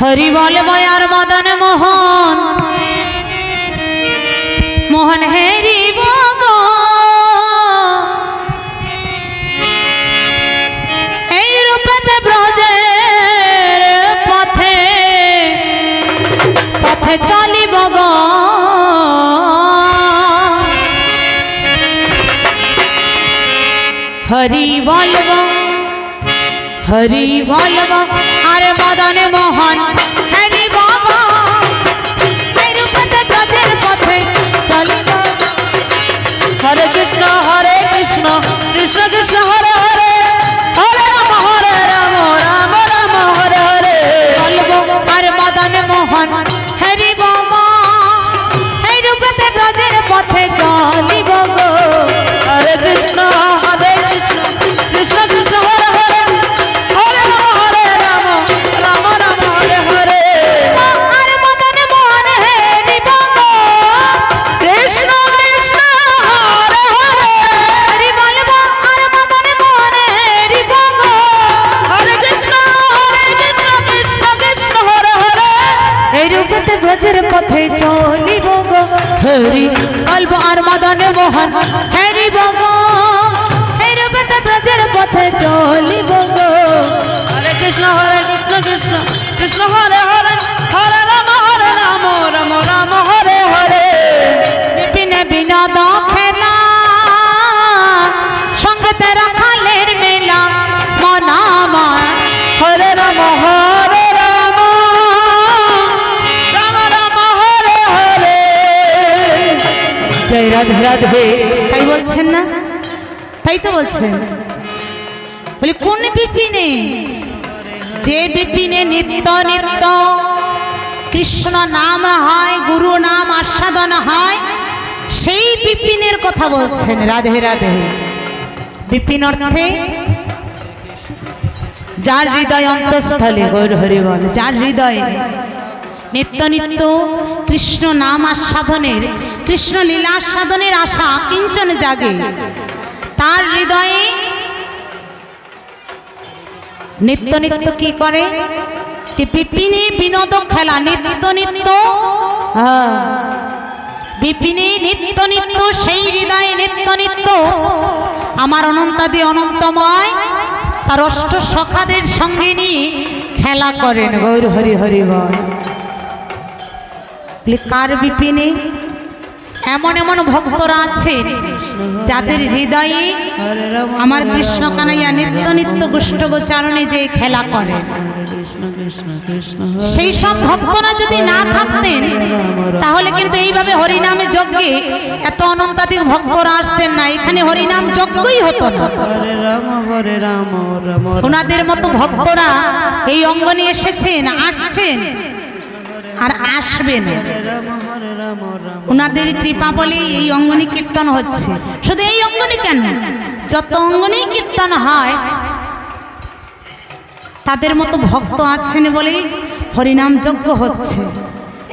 হরি বল বয়ার মদন মোহন মোহন হেরি বগ এই রূপেতে ব্রজের পথে পথে চলিব গো হরি বলব হরি বলব আরে মদনে মোহন। হরি অল্প আর মদন মোহন। হরি বাবা হের রূপতে ব্রজের পথে চলিব রাধে রাধে। তাই বলছেন না? তাই তো বলছেন। বলি, কোন বিপিনে? যে বিপিনে নিত্য নিত্য কৃষ্ণ নাম হয়, গুরু নাম আস্বাদন হয়, সেই বিপিনের কথা বলছেন রাধে রাধে। বিপিন অর্থে যার হৃদয় অন্তঃস্থলে, গৌর হরি বল যার হৃদয়ে নিত্য নিত্য কৃষ্ণ নাম আস্বাদনের কৃষ্ণ লীলা আস্বাদনের আশা কিঞ্চন জাগে। তার হৃদয়ে নিত্য নিত্য কি করে? যে বিপিনে বিনোদ খেলা নিত্য নিত্য হ্যাঁ, বিপিনে নিত্য নিত্য সেই হৃদয়ে নিত্য নিত্য আমার অনন্তাদি অনন্তময় তার অষ্ট সখাদের সঙ্গে নিয়ে খেলা করেন। গৌর হরি হরি বল। বলি, কার বিপিনে এমন এমন ভক্তরা আছেন যাদের হৃদয়ে আমার কৃষ্ণ কানাইয়া নিত্য নিত্য গুষ্টগোচারণে যে খেলা করে। সেই সব ভক্তরা যদি না থাকতেন তাহলে কিন্তু এইভাবে হরিনামে যজ্ঞে এত অনন্তাধিক ভক্তরা আসতেন না। এখানে হরিনাম যজ্ঞই হতো না। ওনাদের মতো ভক্তরা এই অঙ্গনে এসেছেন আসছেন। আর রাম রাম ওনাদের কৃপা বলে এই অঙ্গনে কীর্তন হচ্ছে। শুধু এই অঙ্গনে কেন? যত অঙ্গনেই কীর্তন হয়, তাদের মতো ভক্ত আছেন বলেই হরিনাম যজ্ঞ হচ্ছে।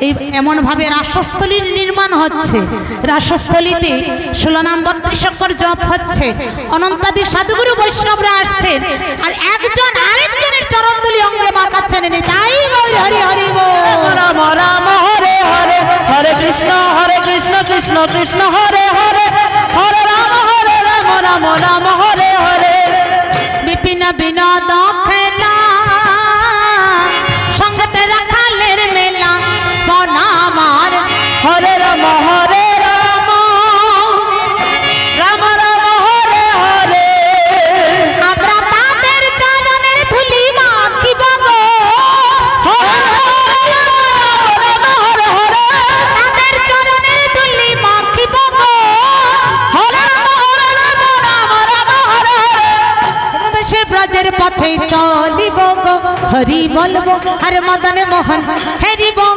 এই এমনভাবে রাসস্থলীর নির্মাণ হচ্ছে। রাসস্থলীতে ষোলনাম বত্রিশকর জপ হচ্ছে। অনন্তাদি সাধুগুরু বৈষ্ণবরা আসছেন আর একজন আরেকজনের চরণতুলি অঙ্গে মাকাচ্ছেন তাই হরি হরি বল। হরে কৃষ্ণ হরে কৃষ্ণ কৃষ্ণ কৃষ্ণ, হরে হরে। হরে রাম হরে রাম রাম রাম, হরে হরে। বিপিন বিনোদ ব্রজের পথে চলিব গো। হরি বলব হরে মদন মোহন হরি গো।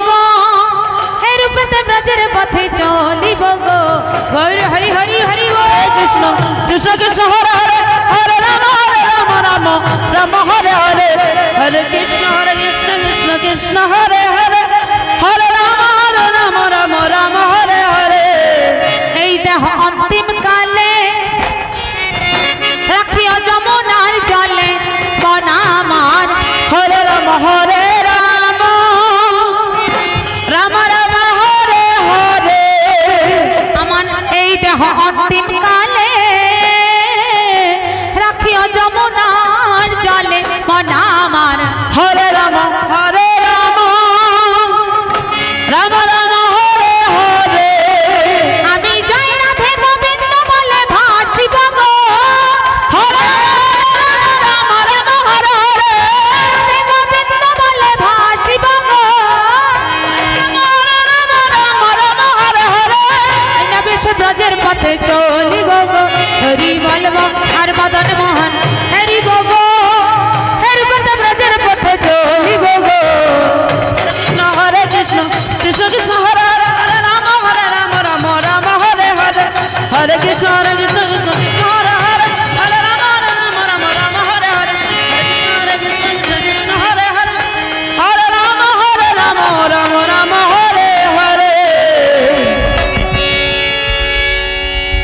হে রূপতে ব্রজের পথে চলিব গো। হরি হরি হরি হরি কৃষ্ণ কৃষ্ণ কৃষ্ণ, হরে হরে হরে রাম হরে রাম রাম রাম, হরে হরে। হরে কৃষ্ণ হরে কৃষ্ণ কৃষ্ণ কৃষ্ণ, হরে হরে। hecho